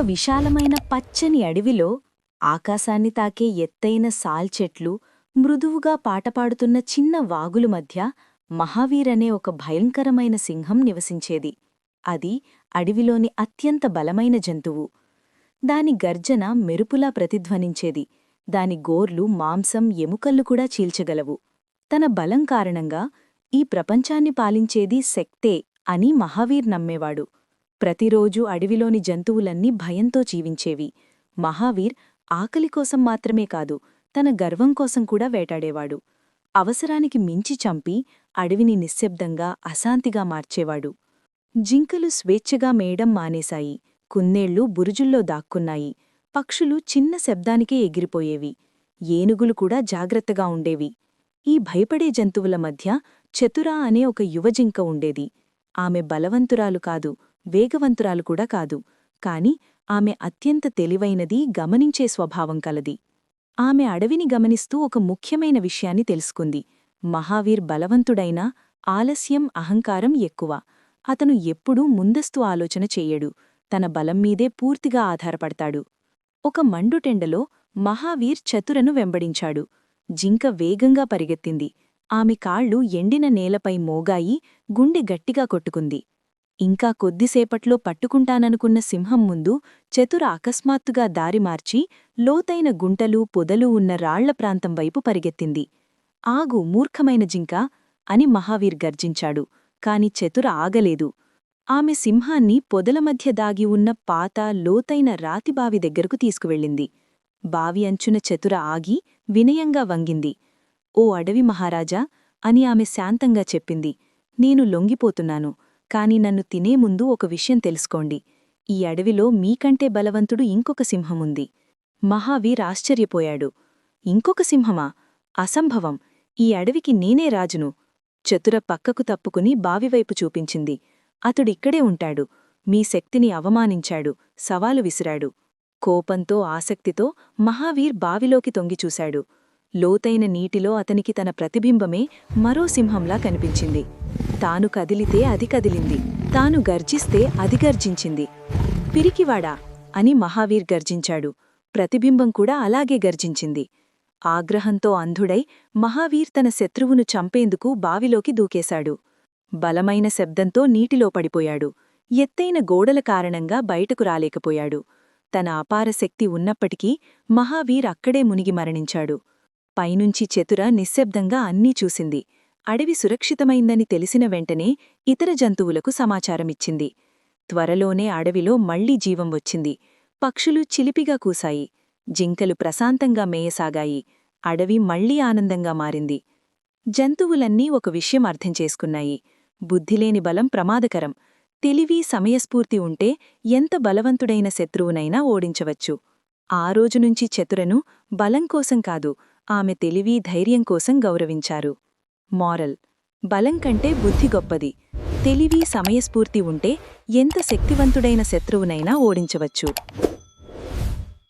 ఒక విశాలమైన పచ్చని అడవిలో ఆకాశాన్ని తాకే ఎత్తైన సాల్ చెట్లు మృదువుగా పాటపాడుతున్న చిన్న వాగుల మధ్య మహావీర్ అనే ఒక భయంకరమైన సింహం నివసించేది. అది అడవిలోని అత్యంత బలమైన జంతువు. దాని గర్జన మెరుపులా ప్రతిధ్వనించేది. దాని గోర్లు మాంసం ఎముకల్లు కూడా చీల్చగలవు. తన బలం కారణంగా ఈ ప్రపంచాన్ని పాలించేది శక్తే అని మహావీర్ నమ్మేవాడు. ప్రతిరోజూ అడవిలోని జంతువులన్నీ భయంతో జీవించేవి. మహావీర్ ఆకలి కోసం మాత్రమే కాదు తన గర్వం కోసం కూడా వేటాడేవాడు. అవసరానికి మించి చంపి అడవిని నిశ్శబ్దంగా అశాంతిగా మార్చేవాడు. జింకలు స్వేచ్ఛగా మేయడం మానేశాయి. కుందేళ్ళు బురుజుల్లో దాక్కున్నాయి. పక్షులు చిన్న శబ్దానికే ఎగిరిపోయేవి. ఏనుగులు కూడా జాగ్రత్తగా ఉండేవి. ఈ భయపడే జంతువుల మధ్య చతురా అనే ఒక యువజింక ఉండేది. ఆమె బలవంతురాలు కాదు వేగవంతురాలు కూడా కాదు. కాని ఆమె అత్యంత తెలివైనది గమనించే స్వభావం కలది. ఆమె అడవిని గమనిస్తూ ఒక ముఖ్యమైన విషయాన్ని తెలుసుకుంది. మహావీర్ బలవంతుడైనా ఆలస్యం అహంకారం ఎక్కువ. అతను ఎప్పుడూ ముందస్తు ఆలోచన చెయ్యడు తన బలం మీదే పూర్తిగా ఆధారపడతాడు. ఒక మండుటెండలో మహావీర్ చతురను వెంబడించాడు. జింక వేగంగా పరిగెత్తింది. ఆమె కాళ్ళు ఎండిన నేలపై మోగాయి గుండె గట్టిగా కొట్టుకుంది. ఇంకా కొద్దిసేపట్లో పట్టుకుంటాననుకున్న సింహం ముందు చతుర అకస్మాత్తుగా దారి మార్చి లోతైన గుంటలు పొదలు ఉన్న రాళ్ళ ప్రాంతం వైపు పరిగెత్తింది. ఆగు మూర్ఖమైన జింక అని మహావీర్ గర్జించాడు. కాని చతుర ఆగలేదు. ఆమె సింహాన్ని పొదల మధ్య దాగి ఉన్న పాత లోతైన రాతిబావి దగ్గరకు తీసుకువెళ్ళింది. బావి అంచున చతుర ఆగి వినయంగా వంగింది. ఓ అడవి మహారాజా అని ఆమె శాంతంగా చెప్పింది. నేను లొంగిపోతున్నాను. కాని నన్ను తినే ముందు ఒక విషయం తెలుసుకోండి. ఈ అడవిలో మీకంటే బలవంతుడు ఇంకొక సింహముంది. మహావీర్ ఆశ్చర్యపోయాడు. ఇంకొక సింహమా? అసంభవం. ఈ అడవికి నేనే రాజును. చతుర పక్కకు తప్పుకుని బావివైపు చూపించింది. అతడిక్కడే ఉంటాడు. మీ శక్తిని అవమానించాడు. సవాలు విసిరాడు. కోపంతో ఆసక్తితో మహావీర్ బావిలోకి తొంగిచూశాడు లోతైన నీటిలో అతనికి తన ప్రతిబింబమే మరో సింహంలా కనిపించింది. తాను కదిలితే అది కదిలింది. తాను గర్జిస్తే అది గర్జించింది. పిరికివాడా? అని మహావీర్ గర్జించాడు. ప్రతిబింబం కూడా అలాగే గర్జించింది. ఆగ్రహంతో అంధుడై మహావీర్ తన శత్రువును చంపేందుకు బావిలోకి దూకేశాడు. బలమైన శబ్దంతో నీటిలో పడిపోయాడు. ఎత్తైన గోడల కారణంగా బయటకు రాలేకపోయాడు. తన అపార శక్తి ఉన్నప్పటికీ మహావీర్ అక్కడే మునిగి మరణించాడు. పైనుంచి చతుర నిశ్శబ్దంగా అన్నీ చూసింది. అడవి సురక్షితమైందని తెలిసిన వెంటనే ఇతర జంతువులకు సమాచారమిచ్చింది. త్వరలోనే అడవిలో మళ్ళీ జీవం వచ్చింది. పక్షులు చిలిపిగా కూసాయి జింకలు ప్రశాంతంగా మేయసాగాయి. అడవి మళ్ళీ ఆనందంగా మారింది. జంతువులన్నీ ఒక విషయం అర్థం చేసుకున్నాయి. బుద్ధిలేని బలం ప్రమాదకరం. తెలివి సమయస్ఫూర్తి ఉంటే ఎంత బలవంతుడైన శత్రువునైనా ఓడించవచ్చు. ఆ రోజునుంచి చతురను బలం కోసం కాదు ఆమె తెలివి ధైర్యం కోసం గౌరవించారు. మారల్. బలం కంటే బుద్ధి గొప్పది. తెలివి సమయస్ఫూర్తి ఉంటే ఎంత శక్తివంతుడైన శత్రువునైనా ఓడించవచ్చు.